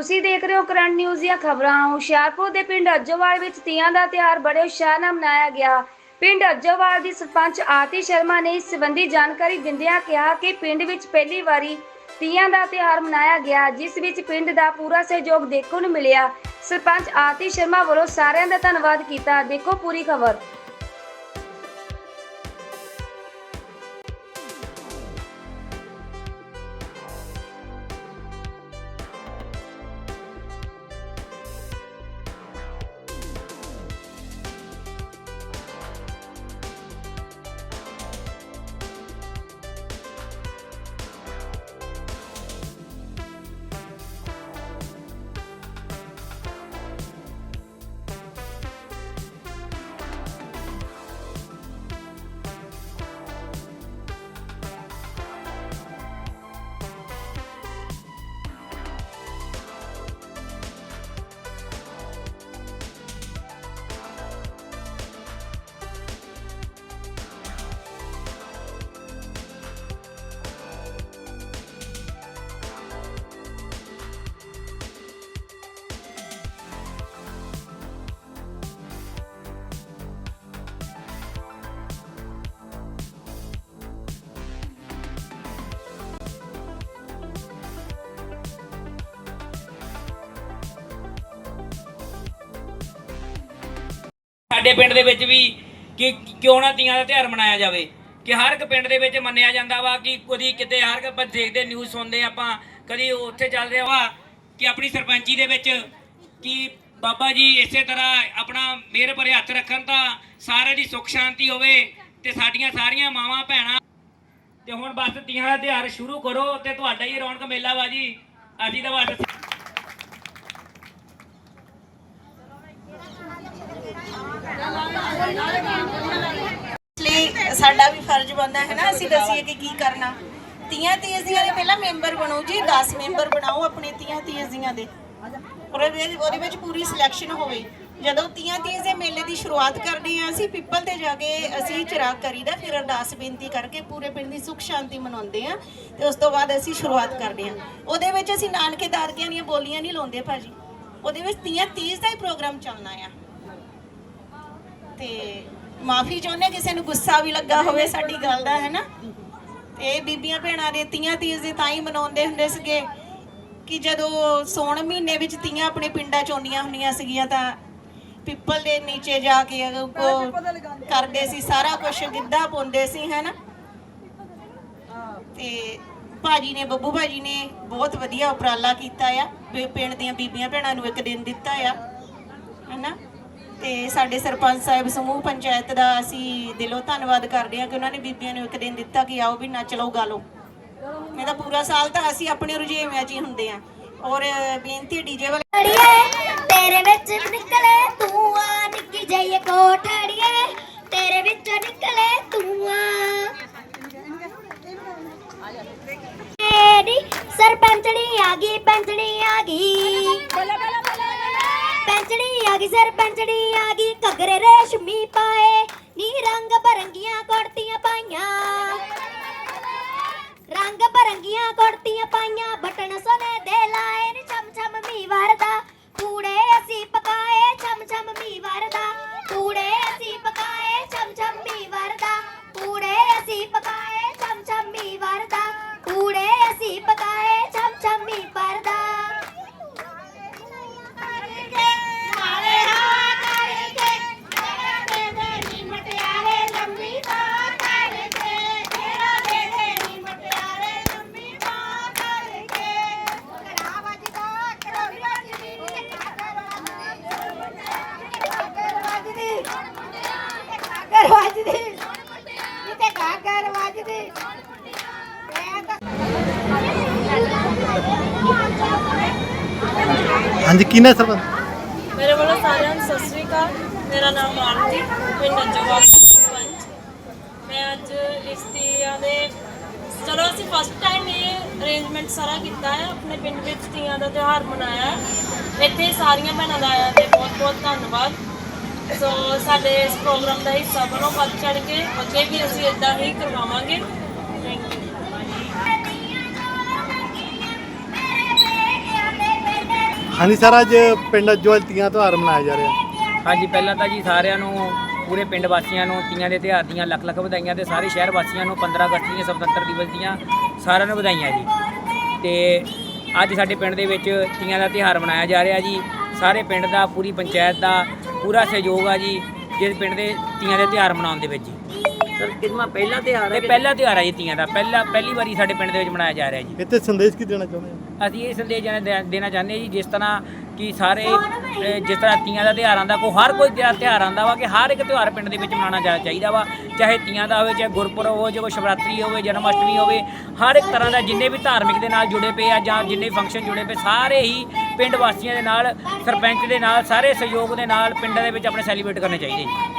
ਤੁਸੀਂ ਦੇਖ ਰਹੇ ਹੋ ਕਰੰਟ ਨਿਊਜ਼ ਦੀਆਂ ਖਬਰਾਂ। ਹੁਸ਼ਿਆਰਪੁਰ ਦੇ ਪਿੰਡ ਅੱਜੋਵਾਲ ਵਿੱਚ ਤੀਆਂ ਦਾ ਤਿਉਹਾਰ ਬੜੇ ਉਤਸ਼ਾਹ ਨਾਲ ਮਨਾਇਆ ਗਿਆ। ਪਿੰਡ ਅੱਜੋਵਾਲ ਦੀ ਸਰਪੰਚ ਆਰਤੀ ਸ਼ਰਮਾ ਨੇ ਇਸ ਸੰਬੰਧੀ ਜਾਣਕਾਰੀ ਦਿੰਦਿਆਂ ਕਿਹਾ ਕਿ ਪਿੰਡ ਵਿੱਚ ਪਹਿਲੀ ਵਾਰੀ ਤੀਆਂ ਦਾ ਤਿਉਹਾਰ ਮਨਾਇਆ ਗਿਆ, ਜਿਸ ਵਿੱਚ ਪਿੰਡ ਦਾ ਪੂਰਾ ਸਹਿਯੋਗ ਦੇਖਣ ਨੂੰ ਮਿਲਿਆ। ਸਰਪੰਚ ਆਰਤੀ ਸ਼ਰਮਾ ਵੱਲੋਂ ਸਾਰਿਆਂ ਦਾ ਧੰਨਵਾਦ ਕੀਤਾ। ਦੇਖੋ ਪੂਰੀ ਖਬਰ। ਸਾਡੇ ਪਿੰਡ ਦੇ ਵਿੱਚ ਵੀ ਕਿ ਕਿਉਂ ਨਾ ਤੀਆਂ ਦਾ ਤਿਉਹਾਰ ਮਨਾਇਆ ਜਾਵੇ। ਕਿ ਹਰ ਇੱਕ ਪਿੰਡ ਦੇ ਵਿੱਚ ਮੰਨਿਆ ਜਾਂਦਾ ਵਾ ਕਿ ਕਦੀ ਕਿਤੇ ਹਰ ਇੱਕ ਆਪਾਂ ਦੇਖਦੇ ਨਿਊਜ਼ ਸੁਣਦੇ ਆਪਾਂ, ਕਦੀ ਉੱਥੇ ਚੱਲ ਰਿਹਾ ਵਾ ਕਿ ਆਪਣੀ ਸਰਪੰਚੀ ਦੇ ਵਿੱਚ ਕਿ ਬਾਬਾ ਜੀ ਇਸੇ ਤਰ੍ਹਾਂ ਆਪਣਾ ਮਿਹਰ ਭਰੇ ਹੱਥ ਰੱਖਣ ਤਾਂ ਸਾਰੇ ਦੀ ਸੁੱਖ ਸ਼ਾਂਤੀ ਹੋਵੇ ਤੇ ਸਾਡੀਆਂ ਸਾਰੀਆਂ ਮਾਵਾਂ ਭੈਣਾਂ ਤੇ ਹੁਣ ਬਸ ਤੀਆਂ ਦਾ ਤਿਉਹਾਰ ਸ਼ੁਰੂ ਕਰੋ ਤੇ ਤੁਹਾਡਾ ਹੀ ਰੌਣਕ ਮੇਲਾ ਵਾ ਜੀ। ਅਸੀਂ ਤਾਂ ਬਸ ਸਾਡਾ ਵੀ ਫਰਜ਼ ਬਣਦਾ ਹੈ ਨਾ, ਅਸੀਂ ਦੱਸੀਏ ਕਿ ਕੀ ਕਰਨਾ। ਤੀਆਂ ਤੀਜ਼ੀਆਂ ਦੇ ਪਹਿਲਾਂ ਮੈਂਬਰ ਬਣੋ ਜੀ 10 ਮੈਂਬਰ ਬਣਾਓ ਆਪਣੇ ਤੀਆਂ ਤੀਜ਼ੀਆਂ ਦੇ। ਔਰ ਉਹਦੇ ਵਿੱਚ ਪੂਰੀ ਸਿਲੈਕਸ਼ਨ ਹੋਵੇ। ਜਦੋਂ ਤੀਆਂ ਤੀਜ਼ ਦੇ ਮੇਲੇ ਦੀ ਸ਼ੁਰੂਆਤ ਕਰਦੇ ਆ ਅਸੀਂ ਪਿੱਪਲ ਤੇ ਜਾ ਕੇ ਅਸੀਂ ਚਿਰਾਗ ਕਰੀਦਾ, ਫਿਰ ਅਰਦਾਸ ਬੇਨਤੀ ਕਰਕੇ ਪੂਰੇ ਪਿੰਡ ਦੀ ਸੁਖ ਸ਼ਾਂਤੀ ਮਨਾਉਂਦੇ ਆ ਤੇ ਉਸ ਤੋਂ ਬਾਅਦ ਅਸੀਂ ਸ਼ੁਰੂਆਤ ਕਰਦੇ ਆ ਉਹਦੇ ਵਿੱਚ ਅਸੀਂ ਨਾਨਕੇ ਦਾਦਕਿਆਂ ਦੀਆਂ ਬੋਲੀਆਂ ਨਹੀਂ ਲਾਉਂਦੇ ਭਾਜੀ। ਉਹਦੇ ਵਿੱਚ ਤੀਆਂ ਤੀਜ਼ ਦਾ ਹੀ ਪ੍ਰੋਗਰਾਮ ਚੱਲਣਾ ਆ। ਤੇ ਮਾਫੀ ਚਾਹੁੰਦੇ ਕਿਸੇ ਨੂੰ ਗੁੱਸਾ ਵੀ ਲੱਗਾ ਹੋਵੇ ਸਾਡੀ ਗੱਲ ਦਾ ਹੈ ਨਾ ਤੇ ਇਹ ਬੀਬੀਆਂ ਭੈਣਾਂ ਦੇ ਤੀਆਂ ਤੀਜ ਦੇ ਤਾਂ ਹੀ ਮਨਾਉਂਦੇ ਹੁੰਦੇ ਸੀਗੇ ਕਿ ਜਦੋਂ ਸੌਣ ਮਹੀਨੇ ਵਿੱਚ ਤੀਆਂ ਆਪਣੇ ਪਿੰਡਾਂ ਚ ਆਉਂਦੀਆਂ ਹੁੰਦੀਆਂ ਸੀਗੀਆਂ ਤਾਂ ਪਿੱਪਲ ਦੇ ਨੀਚੇ ਜਾ ਕੇ ਉਹ ਕਰਦੇ ਸੀ ਸਾਰਾ ਕੁਝ ਗਿੱਧਾ ਪਾਉਂਦੇ ਸੀ ਹੈ ਨਾ ਤੇ ਭਾਜੀ ਨੇ ਬੱਬੂ ਭਾਜੀ ਨੇ ਬਹੁਤ ਵਧੀਆ ਉਪਰਾਲਾ ਕੀਤਾ ਆ ਪਿੰਡ ਦੀਆਂ ਬੀਬੀਆਂ ਭੈਣਾਂ ਨੂੰ ਇੱਕ ਦਿਨ ਦਿੱਤਾ ਆ। ਸਾਡੇ ਸਰਪੰਚ ਸਾਹਿਬ ਸਮੂਹ ਪੰਚਾਇਤ ਦਾ ਅਸੀਂ ਦਿਲੋਂ ਧੰਨਵਾਦ ਕਰਦੇ ਹਾਂ ਕਿ ਉਹਨਾਂ ਨੇ ਬੀਬੀਆਂ ਨੂੰ ਇੱਕ ਦਿਨ ਦਿੱਤਾ ਕਿ ਆਓ ਵੀ ਨੱਚ ਲਓ, ਗਾ ਲਓ। ਮੈਂ ਤਾਂ ਪੂਰਾ ਸਾਲ ਤਾਂ ਅਸੀਂ ਆਪਣੇ ਰੁਝੇਵਿਆਂ 'ਚ ਹੀ ਹੁੰਦੇ ਆ ਔਰ ਬੇਨਤੀ ਡੀਜੇ ਵਾਲੇ ਤੇਰੇ ਵਿੱਚ ਨਿਕਲੇ, ਤੂੰ ਆ ਨਿੱਕੀ ਜਿਹੀ ਕੋਠੜੀਏ ਤੇਰੇ ਵਿੱਚ ਨਿਕਲੇ, ਤੂੰ ਆ। ਸਰਪੰਚਣੀ ਆ ਗਈ, ਪੰਚਣੀ ਆ ਗਈ। ਪੰਚਣੀ ਆ ਗਈ ਸਰਪੰਚਣੀ ਆ ਗਈ, ਘੱਗਰੇ ਰੇਸ਼ਮੀ ਪਾਏ, ਨੀ ਰੰਗ ਬਰੰਗੀਆਂ ਕੁੜਤੀਆਂ ਪਾਈਆਂ। ਰੰਗ ਬਰੰਗੀਆਂ ਕੁੜਤੀਆਂ ਪਾਈਆਂ, ਬਟਨ ਹਾਂਜੀ ਕੀ ਨਾ ਸਰਪੰਚ? ਮੇਰੇ ਵੱਲੋਂ ਸਾਰਿਆਂ ਨੂੰ ਸਤਿ ਸ੍ਰੀ ਅਕਾਲ। ਮੇਰਾ ਨਾਮ ਆਰਤੀ ਪਿੰਡ ਅੰਜੋਵਾਲ ਸਰਪੰਚ। ਮੈਂ ਅੱਜ ਇਸ ਤੀਆਂ ਦੇ ਚਲੋ ਅਸੀਂ ਫਸਟ ਟਾਈਮ ਇਹ ਅਰੇਂਜਮੈਂਟ ਸਾਰਾ ਕੀਤਾ ਹੈ। ਆਪਣੇ ਪਿੰਡ ਵਿੱਚ ਤੀਆਂ ਦਾ ਤਿਉਹਾਰ ਮਨਾਇਆ ਹੈ। ਇੱਥੇ ਸਾਰੀਆਂ ਭੈਣਾਂ ਦਾ ਆਇਆ ਤੇ ਬਹੁਤ ਬਹੁਤ ਧੰਨਵਾਦ। ਸੋ ਸਾਡੇ ਇਸ ਪ੍ਰੋਗਰਾਮ ਦਾ ਹਿੱਸਾ ਬਣੋ ਵੱਧ ਚੜ ਕੇ ਅੱਗੇ ਵੀ ਅਸੀਂ ਇਦਾਂ ਹੀ ਕਰਵਾਵਾਂਗੇ। ਥੈਂਕ ਯੂ ਹਾਂਜੀ ਸਰ ਅੱਜ ਪਿੰਡ ਅੱਜਵਾਲ ਤੀਆਂ ਤਿਉਹਾਰ ਮਨਾਇਆ ਜਾ ਰਿਹਾ। ਹਾਂਜੀ ਪਹਿਲਾਂ ਤਾਂ ਜੀ ਸਾਰਿਆਂ ਨੂੰ ਪੂਰੇ ਪਿੰਡ ਵਾਸੀਆਂ ਨੂੰ ਤੀਆਂ ਦੇ ਤਿਉਹਾਰ ਦੀਆਂ ਲੱਖ ਲੱਖ ਵਧਾਈਆਂ ਤੇ ਸਾਰੇ ਸ਼ਹਿਰ ਵਾਸੀਆਂ ਨੂੰ 15 ਅਗਸਤ ਦੀਆਂ ਸੁਤੰਤਰ ਦਿਵਸ ਦੀਆਂ ਸਾਰਿਆਂ ਨੂੰ ਵਧਾਈਆਂ ਜੀ। ਤੇ ਅੱਜ ਸਾਡੇ ਪਿੰਡ ਦੇ ਵਿੱਚ ਤੀਆਂ ਦਾ ਤਿਉਹਾਰ ਮਨਾਇਆ ਜਾ ਰਿਹਾ ਜੀ। ਸਾਰੇ ਪਿੰਡ ਦਾ ਪੂਰੀ ਪੰਚਾਇਤ ਦਾ ਪੂਰਾ ਸਹਿਯੋਗ ਆ ਜੀ ਜਿਸ ਪਿੰਡ ਦੇ ਤੀਆਂ ਦੇ ਤਿਉਹਾਰ ਮਨਾਉਣ ਦੇ ਵਿੱਚ। ਜੀ ਸਰ ਕਿੰਨਾ ਪਹਿਲਾ ਤਿਉਹਾਰ ਹੈ ਇਹ ਪਹਿਲਾ ਤਿਉਹਾਰ ਹੈ ਜੀ ਤੀਆਂ ਦਾ ਪਹਿਲਾ ਪਹਿਲੀ ਵਾਰੀ ਸਾਡੇ ਪਿੰਡ ਦੇ ਵਿੱਚ ਮਨਾਇਆ ਜਾ ਰਿਹਾ ਜੀ। ਇੱਥੇ ਸੰਦੇਸ਼ ਕੀ ਦੇਣਾ ਚਾਹੁੰਦੇ ਹੋ? ਅਸੀਂ ਇਹ ਸੰਦੇਸ਼ ਦੇਣਾ- ਦੇ- ਦੇਣਾ ਚਾਹੁੰਦੇ ਹਾਂ ਜੀ ਜਿਸ ਤਰ੍ਹਾਂ ਕਿ ਸਾਰੇ ਅਹ, ਜਿਸ ਤਰ੍ਹਾਂ ਤੀਆਂ ਦਾ ਤਿਉਹਾਰ ਆਉਂਦਾ ਕੋ ਹਰ ਕੋਈ ਤਿਉਹਾਰ ਤਿਉਹਾਰ ਆਉਂਦਾ ਵਾ ਕਿ ਹਰ ਇੱਕ ਤਿਉਹਾਰ ਪਿੰਡ ਦੇ ਵਿੱਚ ਮਨਾਉਣਾ ਜਾ- ਚਾਹੀਦਾ ਵਾ। ਚਾਹੇ ਤੀਆਂ ਦਾ ਹੋਵੇ ਚਾਹੇ ਗੁਰਪੁਰਬ ਹੋਵੇ ਚਾਹੇ ਕੋਈ ਸ਼ਿਵਰਾਤਰੀ ਹੋਵੇ ਜਨਮ ਅਸ਼ਟਮੀ ਹੋਵੇ ਹਰ ਇੱਕ ਤਰ੍ਹਾਂ ਦਾ ਜਿੰਨੇ ਵੀ ਧਾਰਮਿਕ ਦੇ ਨਾਲ ਜੁੜੇ ਪਏ ਆ ਜਾਂ ਜਿੰਨੇ ਫੰਕਸ਼ਨ ਜੁੜੇ ਪਏ ਸਾਰੇ ਹੀ ਪਿੰਡ ਵਾਸੀਆਂ ਦੇ ਨਾਲ ਸਰਪੰਚ ਦੇ ਨਾਲ ਸਾਰੇ ਸਹਿਯੋਗ ਦੇ ਨਾਲ ਪਿੰਡਾਂ ਦੇ ਵਿੱਚ ਆਪਣੇ ਸੈਲੀਬ੍ਰੇਟ ਕਰਨੇ ਚਾਹੀਦੇ ਜੀ।